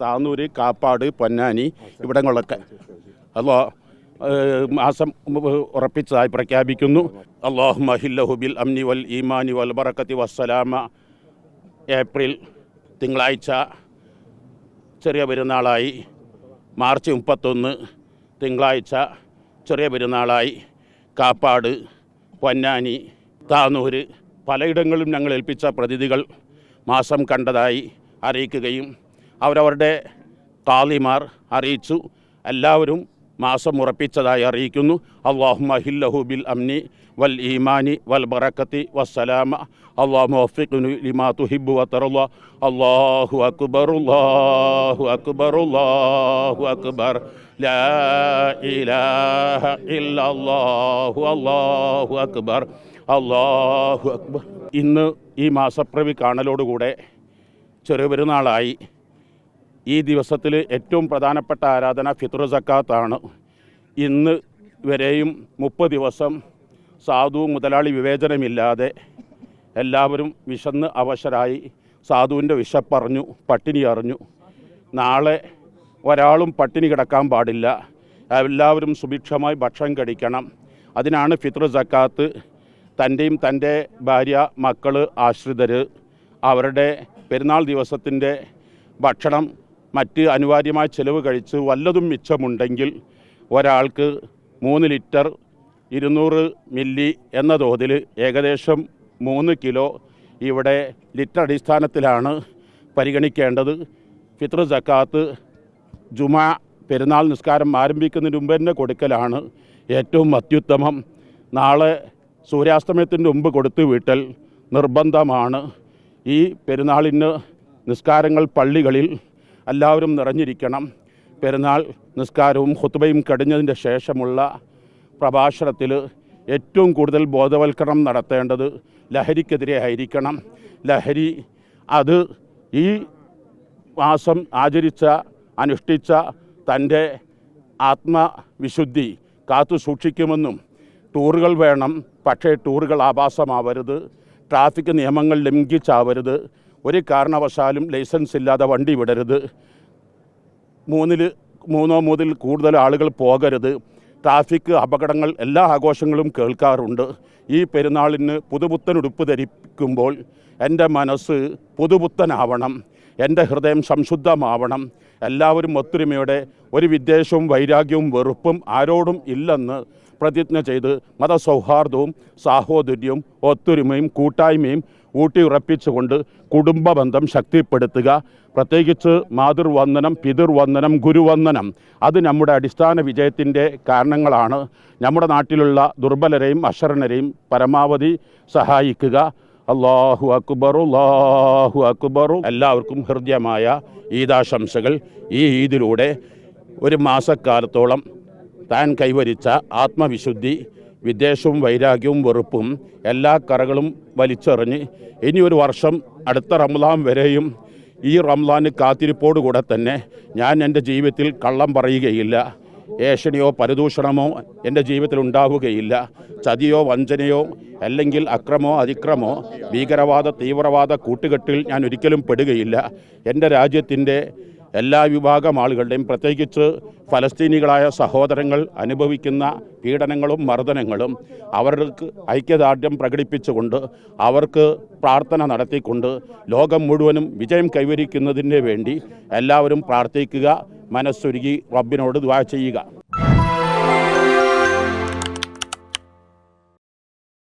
താന്നൂര് കാപ്പാട് പൊന്നാനി ഇവിടങ്ങളിലൊക്കെ അല്ലോ മാസം ഉറപ്പിച്ചതായി പ്രഖ്യാപിക്കുന്നു. അള്ളാഹു മഹില്ലഹുബിൽ അംനി വൽ ഈമാനി വൽ ബറക്കത്തി വസ്സലാമ. ഏപ്രിൽ തിങ്കളാഴ്ച ചെറിയ പെരുന്നാളായി. മാർച്ച് മുപ്പത്തൊന്ന് തിങ്കളാഴ്ച ചെറിയ പെരുന്നാളായി. കാപ്പാട് പൊന്നാനി താന്നൂര് പലയിടങ്ങളിലും ഞങ്ങൾ ഏൽപ്പിച്ച പ്രതിനിധികൾ മാസം കണ്ടതായി അറിയിക്കുകയും അവരവരുടെ താലിമാർ അറിയിച്ചു. എല്ലാവരും മാസം ഉറപ്പിച്ചതായി അറിയിക്കുന്നു. അള്ളാഹു മഹില്ലഹു ബിൽ അംനി വൽ ഈമാനി വൽ ബറക്കത്തി വസ്സലാമ. അള്ളാഹു വതറുള്ള അല്ലാഹു അക്ബർ അല്ലാഹു അക്ബർ അല്ലാഹു അക്ബർ. ലാ ഇലാഹ ഇല്ലല്ലാഹു അല്ലാഹു അക്ബർ. അള്ളാഹു അക്ബർ. ഇന്ന് ഈ മാസപ്രവി കാണലോടുകൂടെ ചെറുപെരുന്നാളായി ഈ ദിവസത്തിൽ ഏറ്റവും പ്രധാനപ്പെട്ട ആരാധന ഫിത്ർ സക്കാത്താണ്. ഇന്ന് വരെയും മുപ്പത് ദിവസം സാധു മുതലാളി വിവേചനമില്ലാതെ എല്ലാവരും വിശന്ന് അവശരായി സാധുവിന്റെ വിശപ്പറിഞ്ഞു പട്ടിണി അറിഞ്ഞു. നാളെ ഒരാളും പട്ടിണി കിടക്കാൻ പാടില്ല. എല്ലാവരും സുഭിക്ഷമായി ഭക്ഷണം കഴിക്കണം. അതിനാണ് ഫിത്ർ സക്കാത്ത് തന്റെയും തന്റെ ഭാര്യ മക്കൾ ആശ്രിതർ അവരുടെ പെരുന്നാൾ ദിവസത്തിന്റെ ഭക്ഷണം മറ്റ് അനിവാര്യമായ ചെലവ് കഴിച്ച് വല്ലതും മിച്ചമുണ്ടെങ്കിൽ ഒരാൾക്ക് മൂന്ന് ലിറ്റർ ഇരുന്നൂറ് മില്ലി എന്ന തോതിൽ ഏകദേശം മൂന്ന് കിലോ ഇവിടെ ലിറ്റർ അടിസ്ഥാനത്തിലാണ് പരിഗണിക്കേണ്ടത്. ഫിത്ര ജക്കാത്ത് ജുമാ പെരുന്നാൾ നിസ്കാരം ആരംഭിക്കുന്നതിന് മുമ്പ് തന്നെ കൊടുക്കലാണ് ഏറ്റവും അത്യുത്തമം. നാളെ സൂര്യാസ്തമയത്തിന്റെ മുമ്പ് കൊടുത്തു വീട്ടൽ നിർബന്ധമാണ്. ഈ പെരുന്നാളിന് നിസ്കാരങ്ങൾ പള്ളികളിൽ എല്ലാവരും നിറഞ്ഞിരിക്കണം. പെരുന്നാൾ നിസ്കാരവും ഹുത്തുബയും കഴിഞ്ഞതിന്റെ ശേഷമുള്ള പ്രഭാഷണത്തിൽ ഏറ്റവും കൂടുതൽ ബോധവൽക്കരണം നടത്തേണ്ടത് ലഹരിക്കെതിരെ ആയിരിക്കണം. ലഹരി അത് ഈ മാസം ആചരിച്ച അനുഷ്ഠിച്ച തന്റെ ആത്മവിശുദ്ധി കാത്തു സൂക്ഷിക്കുമെന്നും ടൂറുകൾ വേണം. പക്ഷേ ടൂറുകൾ ആഭാസമാവരുത്. ട്രാഫിക് നിയമങ്ങൾ ലംഘിച്ചാവരുത്. ഒരു കാരണവശാലും ലൈസൻസ് ഇല്ലാതെ വണ്ടി വിടരുത്. മൂന്നിൽ മൂന്നോ മൂന്നിൽ കൂടുതൽ ആളുകൾ പോകരുത്. ട്രാഫിക് അപകടങ്ങൾ എല്ലാ ആഘോഷങ്ങളും കേൾക്കാറുണ്ട്. ഈ പെരുന്നാളിന് പുതുപുത്തൻ ഉടുപ്പ് ധരിക്കുമ്പോൾ എന്റെ മനസ്സ് പുതുപുത്തനാവണം. എന്റെ ഹൃദയം സംശുദ്ധമാവണം. എല്ലാവരും ഒത്തൊരുമയോടെ ഒരു വിദ്വേഷവും വൈരാഗ്യവും വെറുപ്പും ആരോടും ഇല്ലെന്ന് പ്രതിജ്ഞ ചെയ്ത് മതസൗഹാർദ്ദവും സാഹോദര്യവും ഒത്തൊരുമയും കൂട്ടായ്മയും ഊട്ടിയുറപ്പിച്ചുകൊണ്ട് കുടുംബ ബന്ധം ശക്തിപ്പെടുത്തുക. പ്രത്യേകിച്ച് മാതൃവന്ദനം പിതൃവന്ദനം ഗുരുവന്ദനം. അത് നമ്മുടെ അടിസ്ഥാന വിജയത്തിന്റെ കാരണങ്ങളാണ്. നമ്മുടെ നാട്ടിലുള്ള ദുർബലരെയും അശരണരെയും പരമാവധി സഹായിക്കുക. അള്ളാഹു അക്ബറു അള്ളാഹു അക്ബറു. എല്ലാവർക്കും ഹൃദ്യമായ ഈദാശംസകൾ ഈ ഈദിലൂടെ ഒരു മാസക്കാലത്തോളം താൻ കൈവരിച്ച ആത്മവിശുദ്ധി വിദ്വേഷവും വൈരാഗ്യവും വെറുപ്പും എല്ലാ കറകളും വലിച്ചെറിഞ്ഞ് ഇനി ഒരു വർഷം അടുത്ത റംലാൻ വരെയും ഈ റംലാന് കാത്തിരിപ്പോടുകൂടെ തന്നെ ഞാൻ എന്റെ ജീവിതത്തിൽ കള്ളം പറയുകയില്ല. ഏഷണിയോ പരദൂഷണമോ എന്റെ ജീവിതത്തിൽ ഉണ്ടാവുകയില്ല. ചതിയോ വഞ്ചനയോ അല്ലെങ്കിൽ അക്രമോ അതിക്രമോ ഭീകരവാദ തീവ്രവാദ കൂട്ടുകെട്ടിൽ ഞാൻ ഒരിക്കലും പെടുകയില്ല. എന്റെ രാജ്യത്തിന്റെ എല്ലാ വിഭാഗം ആളുകളുടെയും പ്രത്യേകിച്ച് ഫലസ്തീനികളായ സഹോദരങ്ങൾ അനുഭവിക്കുന്ന പീഡനങ്ങളും മർദ്ദനങ്ങളും അവർക്ക് ഐക്യദാർഢ്യം പ്രകടിപ്പിച്ചുകൊണ്ട് അവർക്ക് പ്രാർത്ഥന നടത്തിക്കൊണ്ട് ലോകം മുഴുവനും വിജയം കൈവരിക്കുന്നതിന് വേണ്ടി എല്ലാവരും പ്രാർത്ഥിക്കുക മനസ്സൊരുക്കി റബ്ബിനോട് ദ്വാ ചെയ്യുക.